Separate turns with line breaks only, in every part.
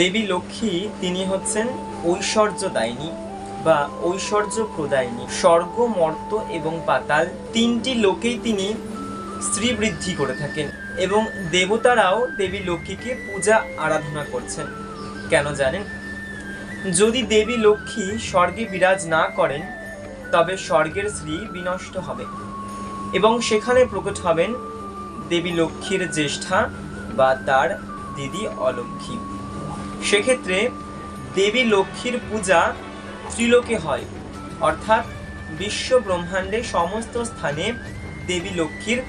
দেবী লক্ষ্মী তিনি হচ্ছেন ঐশ্বর্যদায়িনী বা ঐশ্বর্য প্রদায়িনী স্বর্গ, মর্ত এবং পাতাল তিনটি লোকেই তিনি স্ত্রী বৃদ্ধি করে থাকেন এবং দেবতারাও দেবী লক্ষ্মীকে পূজা আরাধনা করছেন। কেন জানেন? যদি দেবী লক্ষ্মী স্বর্গে বিরাজ না করেন, তবে স্বর্গের শ্রী বিনষ্ট হবে এবং সেখানে প্রকট হবেন দেবী লক্ষ্মীর জ্যেষ্ঠা বা তার দিদি অলক্ষ্মী। সেক্ষেত্রে দেবী লক্ষ্মীর পূজা ত্রিলোকে হয়। অর্থাৎ বিশ্ব ব্রহ্মাণ্ডে সমস্ত স্থানে দেবী লক্ষ্মীর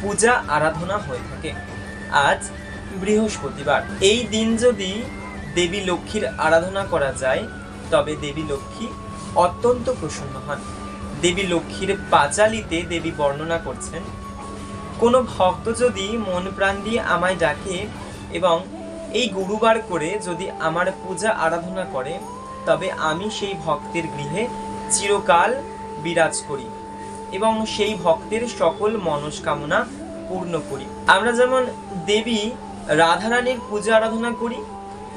পূজা আরাধনা হয়ে থাকে। আজ বৃহস্পতিবার। এই দিন যদি দেবী লক্ষ্মীর আরাধনা করা যায়, তবে দেবী লক্ষ্মী অত্যন্ত প্রসন্ন হন। দেবী লক্ষ্মীর পাঁচালিতে দেবী বর্ণনা করছেন, কোনো ভক্ত যদি মন প্রাণ দিয়ে আমায় ডাকে এবং এই গুরুবার করে যদি আমার পূজা আরাধনা করে, তবে আমি সেই ভক্তের গৃহে চিরকাল বিরাজ করি এবং সেই ভক্তের সকল মনস্কামনা পূর্ণ করি। আমরা যেমন দেবী রাধারানীর পূজা আরাধনা করি,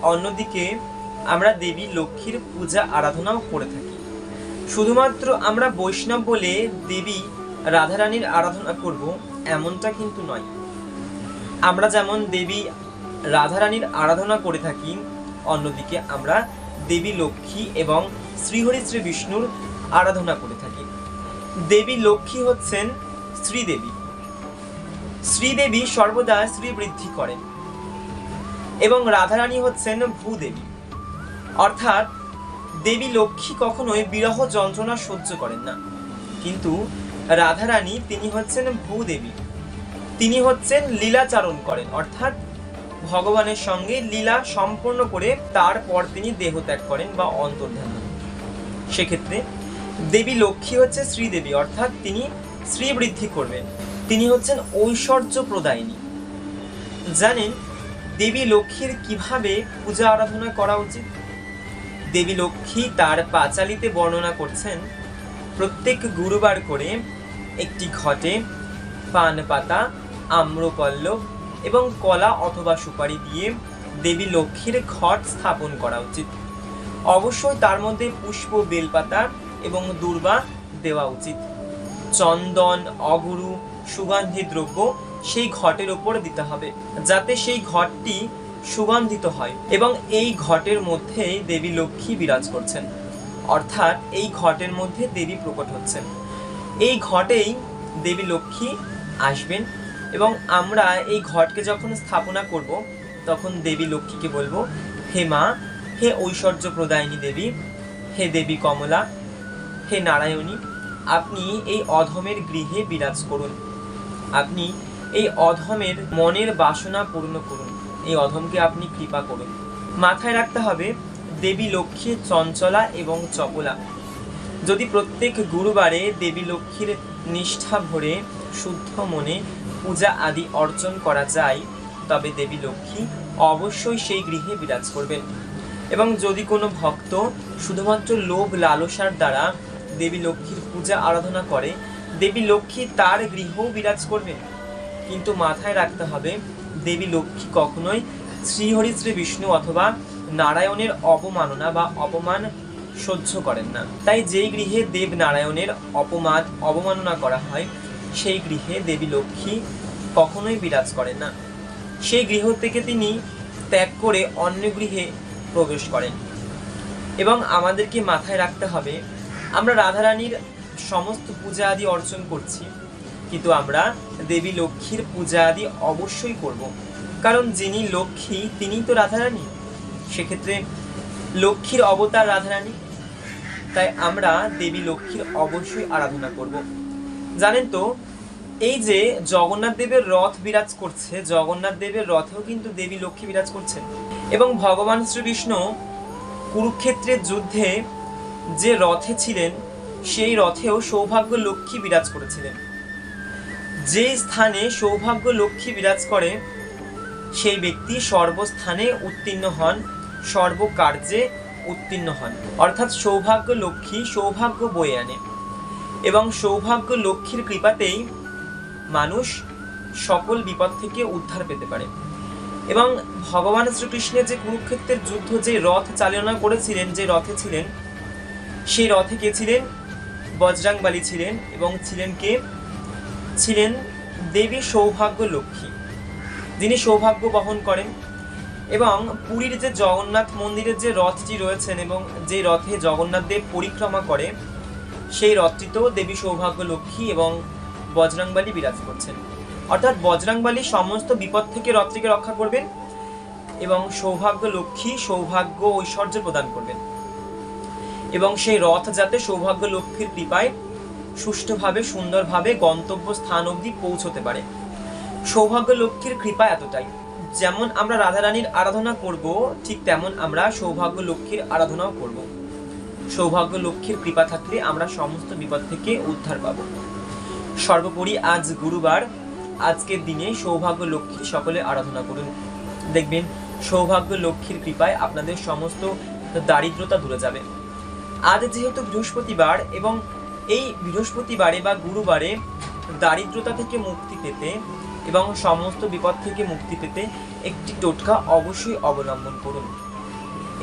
অন্যদিকে আমরা দেবী লক্ষ্মীর পূজা আরাধনাও করে থাকি। শুধুমাত্র আমরা বৈষ্ণব বলে দেবী রাধারানীর আরাধনা করব, এমনটা কিন্তু নয়। আমরা যেমন দেবী রাধারানীর আরাধনা করে থাকি। অন্যদিকে আমরা দেবী লক্ষ্মী এবং শ্রীহরি শ্রী বিষ্ণুর আরাধনা করে থাকি। দেবী লক্ষ্মী হচ্ছেন শ্রীদেবী। শ্রীদেবী সর্বদা শ্রী বৃদ্ধি করেন এবং রাধারানী হচ্ছেন ভূদেবী। অর্থাৎ দেবী লক্ষ্মী কখনোই বিরহ যন্ত্রণা সহ্য করেন না। কিন্তু রাধারানী তিনি হচ্ছেন ভূদেবী। তিনি হচ্ছেন লীলাচারণ করেন, অর্থাৎ ভগবানের সঙ্গে লীলা সম্পন্ন করে তারপর তিনি দেহ ত্যাগ করেন বা অন্তর্ধান হন সেক্ষেত্রে দেবী লক্ষ্মী হচ্ছে শ্রীদেবী, অর্থাৎ তিনি শ্রী বৃদ্ধি করবেন। তিনি হচ্ছেন ঐশ্বর্য প্রদায়িনী। জানেন দেবী লক্ষ্মীর কীভাবে পূজা আরাধনা করা উচিত? দেবী লক্ষ্মী তার পাঁচালিতে বর্ণনা করছেন, প্রত্যেক গুরুবার করে একটি ঘটে পান পাতা আম্রপল্লব এবং কলা অথবা সুপারি দিয়ে দেবী লক্ষ্মীর ঘট স্থাপন করা উচিত। অবশ্যই তার মধ্যে পুষ্প, বেলপাতা এবং দূর্বা দেওয়া উচিত। চন্দন, অগুরু, সুগন্ধি দ্রব্য সেই ঘটের ওপর দিতে হবে, যাতে সেই ঘটটি সুগন্ধিত হয় এবং এই ঘটের মধ্যে দেবী লক্ষ্মী বিরাজ করছেন। অর্থাৎ এই ঘটের মধ্যে দেবী প্রকট হচ্ছেন। এই ঘটেই দেবী লক্ষ্মী আসবেন এবং আমরা এই ঘটকে যখন স্থাপনা করব, তখন দেবী লক্ষ্মীকে বলব, হে মা, হে ঐশ্বর্য প্রদায়িনী দেবী, হে দেবী কমলা, হে নারায়ণী, আপনি এই অধমের গৃহে বিরাজ করুন। আপনি এই অধমের মনের বাসনা পূর্ণ করুন। এই অধমকে আপনি কৃপা করুন। মাথায় রাখতে হবে, দেবী লক্ষ্মী চঞ্চলা এবং চপলা। যদি প্রত্যেক গুরুবারে দেবী লক্ষ্মীর নিষ্ঠা ভরে, শুদ্ধ মনে পূজা আদি অর্জন করা যায়, তবে দেবী লক্ষ্মী অবশ্যই সেই গৃহে বিরাজ করবেন। এবং যদি কোনো ভক্ত শুধুমাত্র লোভ লালসার দ্বারা দেবী লক্ষ্মীর পূজা আরাধনা করে, দেবী লক্ষ্মী তার গৃহেও বিরাজ করবেন। কিন্তু মাথায় রাখতে হবে, দেবী লক্ষ্মী কখনোই শ্রীহরি শ্রী বিষ্ণু অথবা নারায়ণের অবমাননা বা অপমান সহ্য করেন না। তাই যেই গৃহে দেব নারায়ণের অপমান অবমাননা করা হয় সেই গৃহে দেবী লক্ষ্মী কখনোই বিরাজ করেন না। সেই গৃহ থেকে তিনি ত্যাগ করে অন্য গৃহে প্রবেশ করেন। এবং আমাদেরকে মাথায় রাখতে হবে, আমরা রাধারানীর সমস্ত পূজা আদি অর্জন করছি, কিন্তু আমরা দেবী লক্ষ্মীর পূজা আদি অবশ্যই করব। কারণ যিনি লক্ষ্মী, তিনি তো রাধারানী। সেক্ষেত্রে লক্ষ্মীর অবতার রাধারানী। তাই আমরা দেবী লক্ষ্মীর অবশ্যই আরাধনা করব। জানেন তো, এই যে জগন্নাথ দেবের রথ বিরাজ করছে, জগন্নাথ দেবের রথেও কিন্তু দেবী লক্ষ্মী বিরাজ করছেন এবং ভগবান শ্রীকৃষ্ণ কুরুক্ষেত্রের যুদ্ধে যে রথে ছিলেন, সেই রথেও সৌভাগ্য লক্ষ্মী বিরাজ করেছিলেন। যে স্থানে সৌভাগ্য লক্ষ্মী বিরাজ করে, সেই ব্যক্তি সর্বস্থানে উত্তীর্ণ হন, সর্বকার্যে উত্তীর্ণ হন। অর্থাৎ সৌভাগ্য লক্ষ্মী সৌভাগ্য বয়ে আনে। এবং সৌভাগ্য লক্ষ্মীর কৃপাতেই মানুষ সকল বিপদ থেকে উদ্ধার পেতে পারে। এবং ভগবান শ্রীকৃষ্ণের যে কুরুক্ষেত্রের যুদ্ধ, যে রথ চালনা করেছিলেন, যে রথে ছিলেন, সেই রথে কে ছিলেন? বজরাংবালী ছিলেন এবং ছিলেন কে? ছিলেন দেবী সৌভাগ্য লক্ষ্মী। যিনি সৌভাগ্য বহন করেন এবং পুরীর যে জগন্নাথ মন্দিরের যে রথটি রয়েছেন এবং যে রথে জগন্নাথ দেব পরিক্রমা করে সেই রথটিতেও দেবী সৌভাগ্য লক্ষ্মী এবং বজরাংবালী বিরাজ করছেন। অর্থাৎ বজরাংবালী সমস্ত বিপদ থেকে রথটিকে রক্ষা করবেন এবং সৌভাগ্য লক্ষ্মী সৌভাগ্য ঐশ্বর্য প্রদান করবেন। এবং সেই রথ যাতে সৌভাগ্য লক্ষ্মীর কৃপায় সুষ্ঠুভাবে, সুন্দরভাবে গন্তব্য স্থান অবধি পৌঁছতে পারে। সৌভাগ্য লক্ষ্মীর কৃপা এতটাই। যেমন আমরা রাধারানীর আরাধনা করব, ঠিক তেমন আমরা সৌভাগ্য লক্ষ্মীর আরাধনাও করব। সৌভাগ্য লক্ষ্মীর কৃপা থাকলে আমরা সমস্ত বিপদ থেকে উদ্ধার পাব। সর্বোপরি আজ গুরুবার, আজকের দিনে সৌভাগ্য লক্ষ্মী সকলে আরাধনা করুন। দেখবেন, সৌভাগ্য, লক্ষ্মীর কৃপায় আপনাদের সমস্ত দারিদ্রতা দূরে যাবে। আজ যেহেতু বৃহস্পতিবার এবং এই বৃহস্পতিবারে বা গুরুবারে দারিদ্রতা থেকে মুক্তি পেতে এবং সমস্ত বিপদ থেকে মুক্তি পেতে একটি টোটকা অবশ্যই অবলম্বন করুন।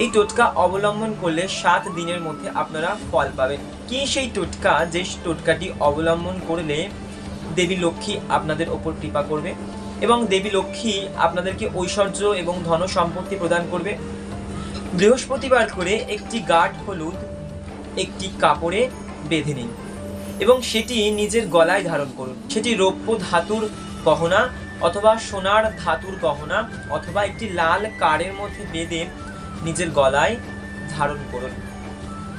এই টোটকা অবলম্বন করলে সাত দিনের মধ্যে আপনারা ফল পাবেন। কি সেই টোটকা? যে টোটকাটি অবলম্বন করলে দেবী লক্ষ্মী আপনাদের ওপর কৃপা করবে এবং দেবী লক্ষ্মী আপনাদেরকে ঐশ্বর্য এবং ধন সম্পত্তি প্রদান করবে। বৃহস্পতিবার করে একটি গাঢ় হলুদ, একটি কাপড়ে বেঁধে নিন এবং সেটি নিজের গলায় ধারণ করুন। সেটি রৌপ্য ধাতুর গহনা অথবা সোনার ধাতুর গহনা অথবা একটি লাল কারের মধ্যে বেঁধে নিজের গলায় ধারণ করুন।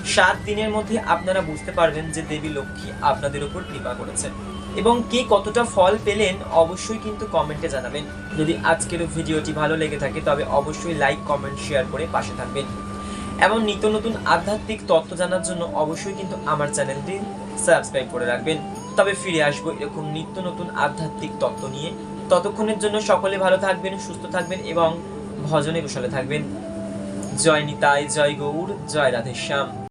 সাত দিনের মধ্যে আপনারা বুঝতে পারবেন যে দেবী লক্ষ্মী আপনাদের উপর কৃপা করেছেন। এবং কে কতটা ফল পেলেন অবশ্যই কিন্তু কমেন্টে জানাবেন। যদি আজকের ভিডিওটি ভালো লেগে থাকে, তবে অবশ্যই লাইক, কমেন্ট, শেয়ার করে পাশে থাকবেন। এমন নিত্য নতুন আধ্যাত্মিক তত্ত্ব জানার জন্য অবশ্যই কিন্তু আমার চ্যানেলটি সাবস্ক্রাইব করে রাখবেন। তবে ফিরে আসব এরকম নিত্য নতুন আধ্যাত্মিক তত্ত্ব নিয়ে। ততক্ষণের জন্য সকলে ভালো থাকবেন, সুস্থ থাকবেন এবং ভজনে কুশলে থাকবেন। জয় নিতাই জয় গৌর জয় রাধেশ্যাম।